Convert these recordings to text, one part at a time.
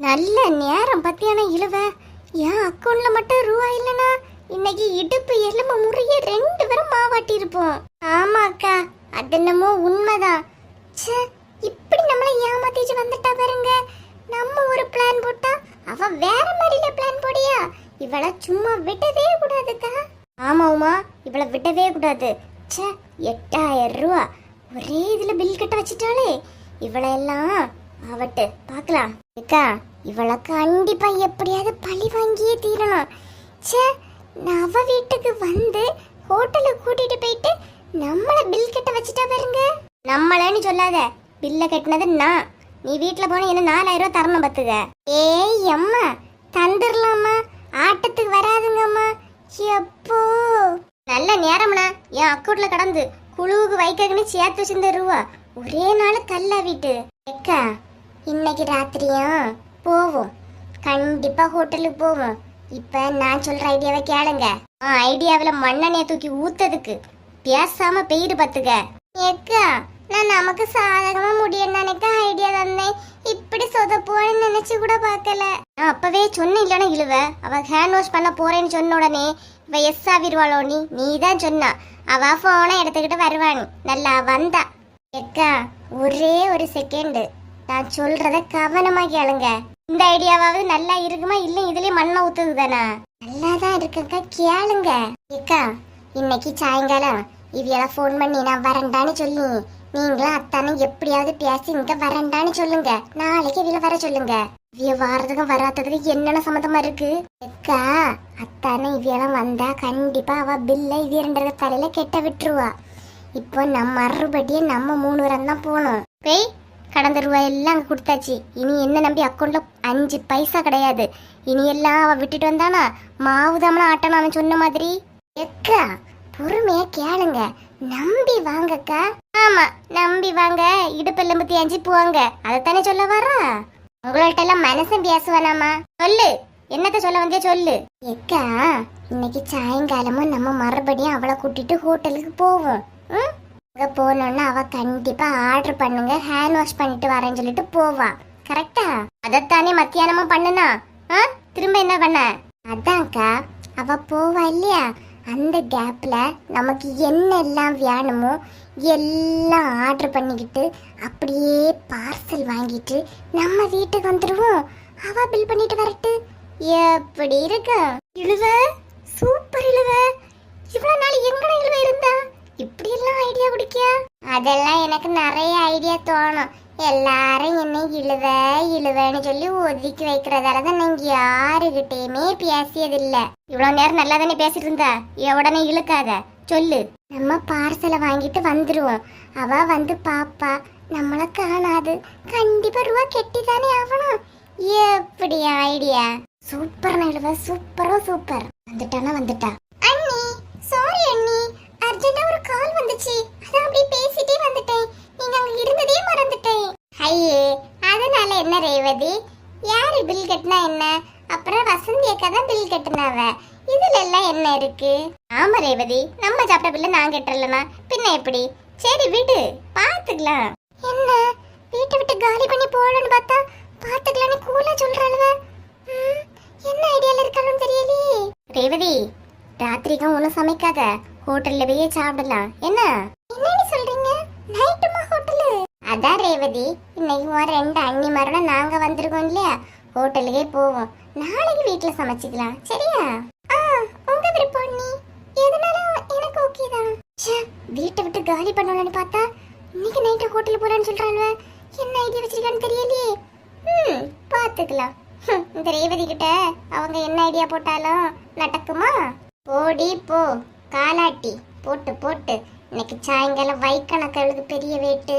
நல்ல நேரம் பத்தியான இழுவ? என் அக்கௌண்ட்ல மட்டும் ரூபா இல்லனா இன்னைக்கு இடுப்பு எலும்பு முறைய ரெண்டு பேரும் மாவாட்டி இருப்போம் ஆமா அக்கா அது என்னமோ உண்மைதான். ச்சே இப்படி நம்மள ஏமாத்திச்சு வந்துட்டா பாருங்க. நம்ம ஒரு பிளான் போட்டா அவ வேற மாதிரில பிளான் போடியா இவள சும்மா விடவே கூடாதுக்கா. ஆமா உமா இவள விடவே கூடாது. ச்சே எட்டாயிரம் ரூபா. ஒரே இதுல பில் கட்ட வச்சிட்டாளே. இவளை எல்லாம் ஆவட்டு. பார்க்கலாம். அக்கா இவளை கண்டிப்பா எப்படியாவது பழி வாங்கியே தீரணும். ச்சே நான் அவ வீட்டுக்கு வந்து ஹோட்டலுக்கு கூட்டிட்டு போயிட்டு நம்மள பில் கட்ட வச்சுட்டா பாருங்க. நம்மளன்னு சொல்லாத. பில்ல கட்டினது நான். நீ வீட்டில் போன என்ன நாலாயிரம் ரூபாய் தரணும் பத்துக ஏய் அம்மா தந்துடலாமா ஆட்டத்துக்கு வராதுங்கம்மா. எப்போ? நல்ல நேரம்னா என் அக்கௌண்ட்ல கடந்து குழுவுக்கு வைக்கக்குன்னு சேர்த்து வச்சிருந்த ரூபா. ஒரே நாள் கல்லா வீட்டு எக்கா இன்னைக்கு ராத்திரியும் போவோம். கண்டிப்பா ஹோட்டலுக்கு போவோம். இப்ப நான் சொல்ற ஐடியாவை கேளுங்க. ஐடியாவில் மண்ணெண்ணெய தூக்கி ஊத்ததுக்கு பேசாம பெயிரு பத்துக்க எக்கா நான் நமக்கு சாதகமா முடியும் நினைக்க ஐடியா தந்தேன். இப்படி சொதப்புவான்னு நினைச்சு கூட பார்க்கல. நான் அப்பவே சொன்ன இல்லைன்னா இழுவ. அவ ஹேண்ட் வாஷ் பண்ண போறேன்னு சொன்ன உடனே இவ எஸ் ஆவிடுவாளோ நீ நீ தான் சொன்னா. அவ போனை எடுத்துக்கிட்டு வருவானு நல்லா வந்தா. எக்கா ஒரே ஒரு செகண்ட் நான் சொல்றத கவனமா கேளுங்க. இந்த ஐடியாவாவது நல்லா இருக்குமா? இல்ல இதுலயே மண்ணை ஊத்துது தானா. நல்லா தான் கேளுங்க. ஏக்கா இன்னைக்கு சாயங்காலம் இவையெல்லாம் ஃபோன் பண்ணி நான் வரேன்டான்னு சொல்லி. நீங்களும் அத்தானும் எப்படியாவது பேசி இங்க வரேன்டான்னு சொல்லுங்க. நாளைக்கு இவில வர சொல்லுங்க. இவிய வாரதுக்கும் வராததுக்கு என்னென்ன சம்மந்தமா இருக்கு? அக்கா அத்தானே இவியெல்லாம் வந்தா கண்டிப்பா அவ பில்ல இவிய ரெண்டு தலையில கெட்ட விட்டுருவா. இப்போ நம்ம மறுபடியும் நம்ம மூணு வரம் தான் போகணும். பேய் கடந்த ரூபாய் எல்லாம் அங்கே கொடுத்தாச்சு. இனி என்ன நம்பி அக்கௌண்ட்ல அஞ்சு பைசா கிடையாது. இனி எல்லாம் அவ விட்டுட்டு வந்தானா? மாவு தாமலாம் ஆட்டணும் அவன் சொன்ன மாதிரி. எக்கா பொறுமையா கேளுங்க. நம்பி வாங்கக்கா. ஆமா நம்பி வாங்க. இடுப்பெல்லாம் பத்தி அஞ்சு போவாங்க. அதைத்தானே சொல்ல வரா உங்கள்ட்ட எல்லாம் மனசும் பேசுவானாமா? சொல்லு. என்னத்த சொல்ல வந்தே சொல்லு. எக்கா இன்னைக்கு சாயங்காலமும் நம்ம மறுபடியும் அவளை கூட்டிட்டு ஹோட்டலுக்கு போவோம். ம்? அங்கே போனோம்னா அவ கண்டிப்பா ஆர்டர் பண்ணுங்க. ஹேண்ட் வாஷ் பண்ணிட்டு வரேன்னு சொல்லிட்டு போவா. கரெக்டா அதைத்தானே மத்தியானமா பண்ணுனா? ஆ? திரும்ப என்ன பண்ண? அதான்க்கா அவ போவா இல்லையா? அந்த கேப்ல நமக்கு என்னெல்லாம் வேணுமோ எல்லாம் ஆர்டர் பண்ணிக்கிட்டு அப்படியே பார்சல் வாங்கிட்டு நம்ம வீட்டுக்கு வந்துடுவோம் அவ பில் பண்ணிட்டு வரட்டு. எப்படி இருக்கு? இழுவ? சூப்பர் இழுவ? இவ்வளவு நாள் எங்கட இழுவ இருந்தா? இப்படி எல்லாம் ஐடியா குடிக்க அதெல்லாம் எனக்கு நிறைய ஐடியா தோணும். எல்லாரும் என்னை இழுவ இழுவேன்னு சொல்லி ஒதுக்கி வைக்கிறதால தான் நீங்க யாருகிட்டயுமே பேசியதில்ல. இவ்வளவு நேரம் நல்லா தானே பேசிட்டு இருந்தா? உடனே இழுக்காத? சொல்லு. நம்ம பார்சலை வாங்கிட்டு வந்துருவோம். அவ வந்து பாப்பா. நம்மள காணாது. கண்டிப்பா ரூபா கெட்டி தானே ஆகணும். எப்படி ஐடியா சூப்பர் நழுவ சூப்பரோ சூப்பர். வந்துட்டானா வந்துட்டா அண்ணி சாரி அண்ணி அர்ஜென்ட்டா ஒரு கால் அதான் அப்படியே பேசிட்டே வந்துட்டேன். நீங்க அங்க இருந்ததே மறந்துட்டேன். ஐயே அதனால என்ன ரேவதி? யாரு பில் கட்டினா என்ன? அப்புறம் வசந்தி அக்கா தான் பில் கட்டினாவ. இதுல எல்லாம் என்ன இருக்கு? ஆமா ரேவதி நம்ம சாப்பிட்ட பில்ல நான் கட்டலனா பின்ன எப்படி? சரி விடு பாத்துக்கலாம். என்ன? வீட்டை விட்டு காலி பண்ணி போகணும்னு பார்த்தா பாத்துக்கலாம்னு கூலா சொல்றாளுவ. என்ன ஐடியால இருக்காலும் தெரியலையே. ரேவதி ராத்திரிக்கும் ஒன்றும் சமைக்காத. ஹோட்டல்ல போய் சாப்பிடலாம். என்ன? என்னன்னு சொல்றீங்க? நைட்டுமா ஹோட்டலு? அதான் ரேவதி. இன்னைக்கு ஒரு ரெண்டு அண்ணி மரணம் நாங்க வந்திருக்கோம் இல்லையா? ஹோட்டலுக்கே போவோம். நாளைக்கு வீட்டுல சமைச்சுக்கலாம். சரியா? ஆ உங்க விருப்பம் அண்ணி. எதுனாலும் எனக்கு ஓகே தான். ச்சே, வீட்டை விட்டு காலி பண்ணணும்னு பார்த்தா இன்னைக்கு நைட்டு ஹோட்டல் போறேன்னு சொல்றாங்க என்ன ஐடியா வச்சிருக்கான்னு தெரியலையே. ம் பார்த்துக்கலாம் இந்த ரேவதி கிட்ட அவங்க என்ன ஐடியா போட்டாலும் நடக்குமா? போடி போ. காலாட்டி போட்டு போட்டு இன்னைக்கு சாயங்காலம் வைக்கணக்கு பெரிய வேட்டு.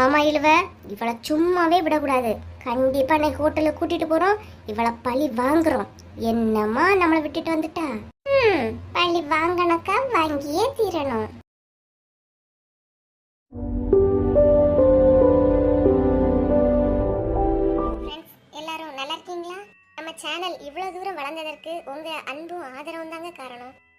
ஆமா இழுவ. இவளை சும்மாவே விடக்கூடாது. கண்டிப்பா இன்னைக்கு ஹோட்டலுக்கு கூட்டிட்டு போறோம். இவளை பழி வாங்குறோம். என்னம்மா நம்மளை விட்டுட்டு வந்துட்டா? பழி வாங்கணக்கா வாங்கியே தீரணும். எல்லாரும் நல்லா இருக்கீங்களா? நம்ம சேனல் இவ்வளோ தூரம் வளர்ந்ததற்கு உங்கள் அன்பும் ஆதரவும் தாங்க காரணம்.